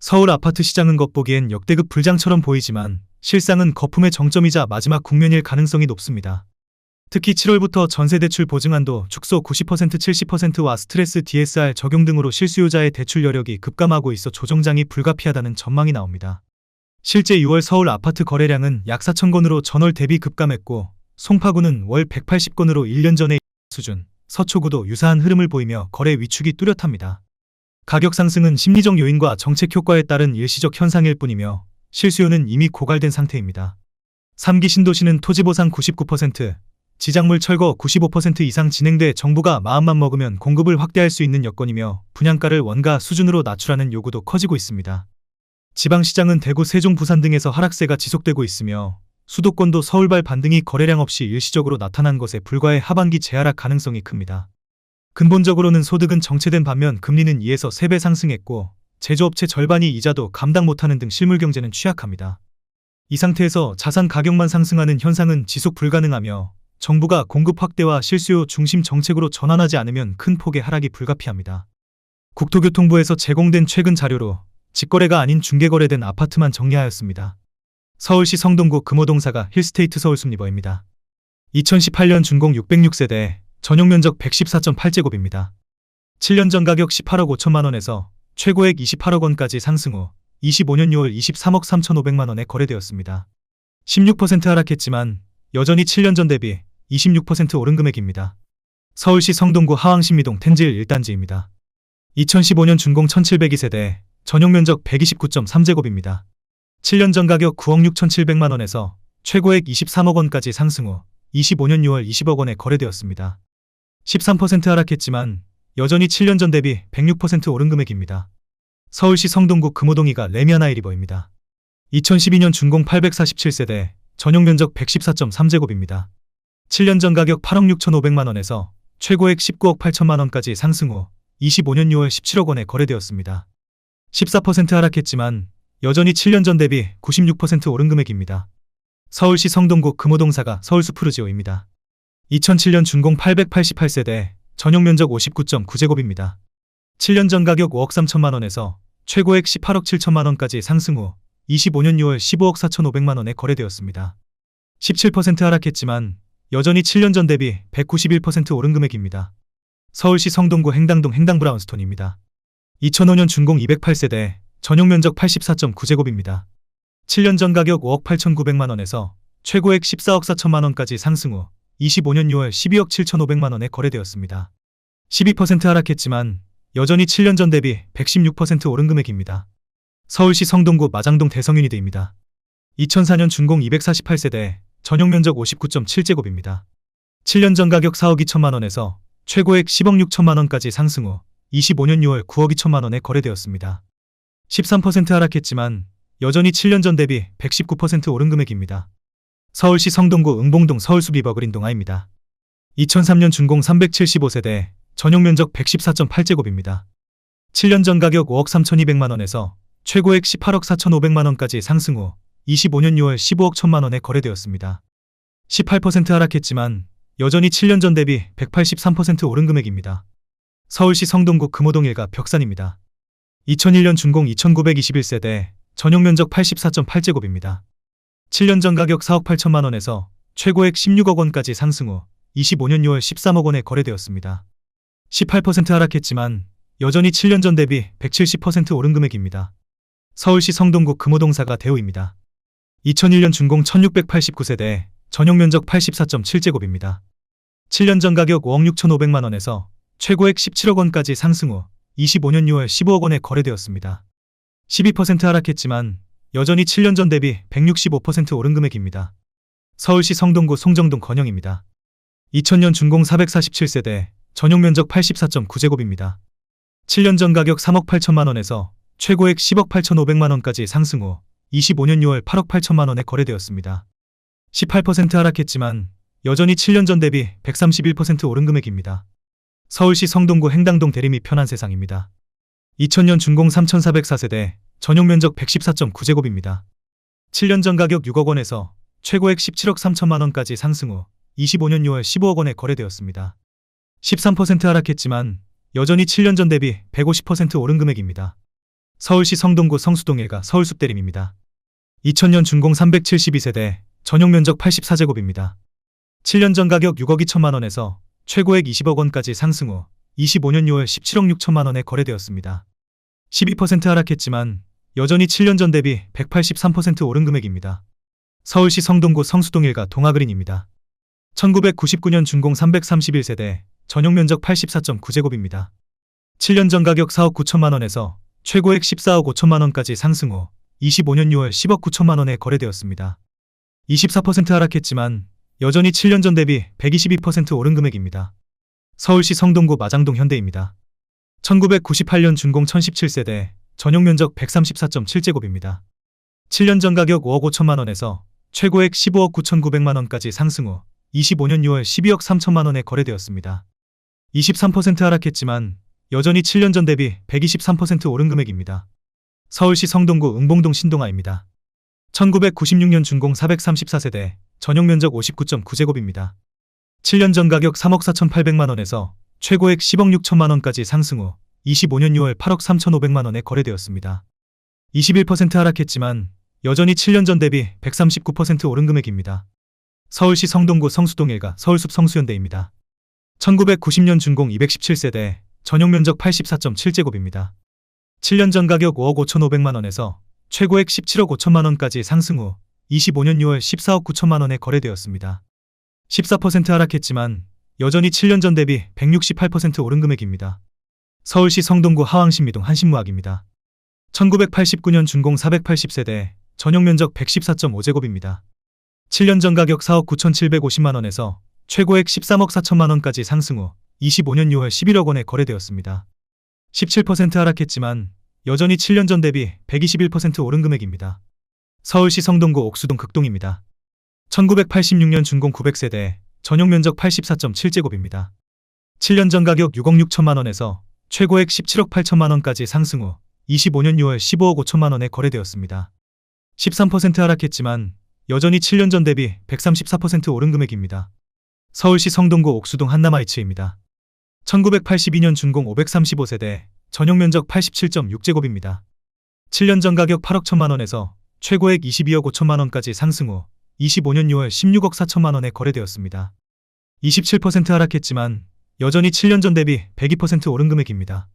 서울 아파트 시장은 겉보기엔 역대급 불장처럼 보이지만 실상은 거품의 정점이자 마지막 국면일 가능성이 높습니다. 특히 7월부터 전세대출 보증한도 축소 90% 70%와 스트레스 DSR 적용 등으로 실수요자의 대출 여력이 급감하고 있어 조정장이 불가피하다는 전망이 나옵니다. 실제 6월 서울 아파트 거래량은 약 4천 건으로 전월 대비 급감했고 송파구는 월 180건으로 1년 전의 수준, 서초구도 유사한 흐름을 보이며 거래 위축이 뚜렷합니다. 가격 상승은 심리적 요인과 정책 효과에 따른 일시적 현상일 뿐이며 실수요는 이미 고갈된 상태입니다. 3기 신도시는 토지 보상 99%, 지작물 철거 95% 이상 진행돼 정부가 마음만 먹으면 공급을 확대할 수 있는 여건이며 분양가를 원가 수준으로 낮추라는 요구도 커지고 있습니다. 지방시장은 대구, 세종, 부산 등에서 하락세가 지속되고 있으며 수도권도 서울발 반등이 거래량 없이 일시적으로 나타난 것에 불과해 하반기 재하락 가능성이 큽니다. 근본적으로는 소득은 정체된 반면 금리는 2에서 3배 상승했고 제조업체 절반이 이자도 감당 못하는 등 실물 경제는 취약합니다. 이 상태에서 자산 가격만 상승하는 현상은 지속 불가능하며 정부가 공급 확대와 실수요 중심 정책으로 전환하지 않으면 큰 폭의 하락이 불가피합니다. 국토교통부에서 제공된 최근 자료로 직거래가 아닌 중개거래된 아파트만 정리하였습니다. 서울시 성동구 금호동사가 힐스테이트 서울숲리버입니다. 2018년 준공 606세대, 전용 면적 114.8제곱입니다. 7년 전 가격 18억 5천만 원에서 최고액 28억 원까지 상승 후 25년 6월 23억 3,500만 원에 거래되었습니다. 16% 하락했지만 여전히 7년 전 대비 26% 오른 금액입니다. 서울시 성동구 하왕신미동 텐질 1단지입니다. 2015년 준공 1702세대, 전용 면적 129.3제곱입니다. 7년 전 가격 9억 6,700만 원에서 최고액 23억 원까지 상승 후 25년 6월 20억 원에 거래되었습니다. 13% 하락했지만 여전히 7년 전 대비 106% 오른 금액입니다. 서울시 성동구 금호동이가 레미아나이리버입니다. 2012년 준공 847세대, 전용 면적 114.3제곱입니다. 7년 전 가격 8억 6,500만 원에서 최고액 19억 8천만 원까지 상승 후 25년 6월 17억 원에 거래되었습니다. 14% 하락했지만 여전히 7년 전 대비 96% 오른 금액입니다. 서울시 성동구 금호동사가 서울숲푸르지오입니다. 2007년 준공 888세대, 전용 면적 59.9제곱입니다. 7년 전 가격 5억 3천만 원에서 최고액 18억 7천만 원까지 상승 후 25년 6월 15억 4천5백만 원에 거래되었습니다. 17% 하락했지만 여전히 7년 전 대비 191% 오른 금액입니다. 서울시 성동구 행당동 행당브라운스톤입니다. 2005년 준공 208세대, 전용 면적 84.9제곱입니다. 7년 전 가격 5억 8,900만 원에서 최고액 14억 4천만 원까지 상승 후 25년 6월 12억 7,500만 원에 거래되었습니다. 12% 하락했지만 여전히 7년 전 대비 116% 오른 금액입니다. 서울시 성동구 마장동 대성유니드입니다. 2004년 준공 248세대, 전용 면적 59.7제곱입니다. 7년 전 가격 4억 2천만 원에서 최고액 10억 6천만 원까지 상승 후 25년 6월 9억 2천만 원에 거래되었습니다. 13% 하락했지만 여전히 7년 전 대비 119% 오른 금액입니다. 서울시 성동구 응봉동 서울숲리버그린동아입니다. 2003년 준공 375세대, 전용 면적 114.8제곱입니다. 7년 전 가격 5억 3,200만 원에서 최고액 18억 4,500만 원까지 상승 후 25년 6월 15억 1천만 원에 거래되었습니다. 18% 하락했지만 여전히 7년 전 대비 183% 오른 금액입니다. 서울시 성동구 금호동 일가 벽산입니다. 2001년 준공 2921세대, 전용 면적 84.8제곱입니다. 7년 전 가격 4억 8천만 원에서 최고액 16억 원까지 상승 후 25년 6월 13억 원에 거래되었습니다. 18% 하락했지만 여전히 7년 전 대비 170% 오른 금액입니다. 서울시 성동구 금호동사가 대우입니다. 2001년 준공 1689세대, 전용 면적 84.7제곱입니다. 7년 전 가격 5억 6,500만 원에서 최고액 17억 원까지 상승 후 25년 6월 15억 원에 거래되었습니다. 12% 하락했지만 여전히 7년 전 대비 165% 오른 금액입니다. 서울시 성동구 송정동 건영입니다. 2000년 준공 447세대, 전용 면적 84.9제곱입니다. 7년 전 가격 3억 8천만 원에서 최고액 10억 8천5백만 원까지 상승 후 25년 6월 8억 8천만 원에 거래되었습니다. 18% 하락했지만 여전히 7년 전 대비 131% 오른 금액입니다. 서울시 성동구 행당동 및 편한 세상입니다. 2000년 준공 3404세대, 전용 면적 114.9제곱입니다. 7년 전 가격 6억 원에서 최고액 17억 3천만 원까지 상승 후 25년 6월 15억 원에 거래되었습니다. 13% 하락했지만 여전히 7년 전 대비 150% 오른 금액입니다. 서울시 성동구 성수동 일가 서울숲대림입니다. 2000년 준공 372세대, 전용 면적 84제곱입니다. 7년 전 가격 6억 2천만 원에서 최고액 20억 원까지 상승 후 25년 6월 17억 6천만 원에 거래되었습니다. 12% 하락했지만 여전히 7년 전 대비 183% 오른 금액입니다. 서울시 성동구 성수동 일가 동아그린입니다. 1999년 준공 331세대, 전용 면적 84.9제곱입니다. 7년 전 가격 4억 9천만 원에서 최고액 14억 5천만 원까지 상승 후 25년 6월 10억 9천만 원에 거래되었습니다. 24% 하락했지만 여전히 7년 전 대비 122% 오른 금액입니다. 서울시 성동구 마장동 현대입니다. 1998년 준공 1017세대, 전용 면적 134.7제곱입니다. 7년 전 가격 5억 5천만 원에서 최고액 15억 9천9백만 원까지 상승 후 25년 6월 12억 3천만 원에 거래되었습니다. 23% 하락했지만 여전히 7년 전 대비 123% 오른 금액입니다. 서울시 성동구 응봉동 신동아입니다. 1996년 준공 434세대, 전용 면적 59.9제곱입니다. 7년 전 가격 3억 4천8백만 원에서 최고액 10억 6천만 원까지 상승 후 25년 6월 8억 3천5백만 원에 거래되었습니다. 21% 하락했지만 여전히 7년 전 대비 139% 오른 금액입니다. 서울시 성동구 성수동 일가 서울숲 성수현대입니다. 1990년 준공 217세대, 전용 면적 84.7제곱입니다. 7년 전 가격 5억 5천5백만 원에서 최고액 17억 5천만 원까지 상승 후 25년 6월 14억 9천만 원에 거래되었습니다. 14% 하락했지만 여전히 7년 전 대비 168% 오른 금액입니다. 서울시 성동구 하왕신미동 한신무학입니다. 1989년 준공 480세대, 전용 면적 114.5제곱입니다. 7년 전 가격 4억 9,750만 원에서 최고액 13억 4천만 원까지 상승 후 25년 6월 11억 원에 거래되었습니다. 17% 하락했지만 여전히 7년 전 대비 121% 오른 금액입니다. 서울시 성동구 옥수동 극동입니다. 1986년 준공 900세대, 전용 면적 84.7제곱입니다. 7년 전 가격 6억 6천만 원에서 최고액 17억 8천만 원까지 상승 후 25년 6월 15억 5천만 원에 거래되었습니다. 13% 하락했지만 여전히 7년 전 대비 134% 오른 금액입니다. 서울시 성동구 옥수동 한남아이츠입니다. 1982년 준공 535세대, 전용 면적 87.6제곱입니다. 7년 전 가격 8억 1천만 원에서 최고액 22억 5천만 원까지 상승 후 25년 6월 16억 4천만 원에 거래되었습니다. 27% 하락했지만 여전히 7년 전 대비 102% 오른 금액입니다.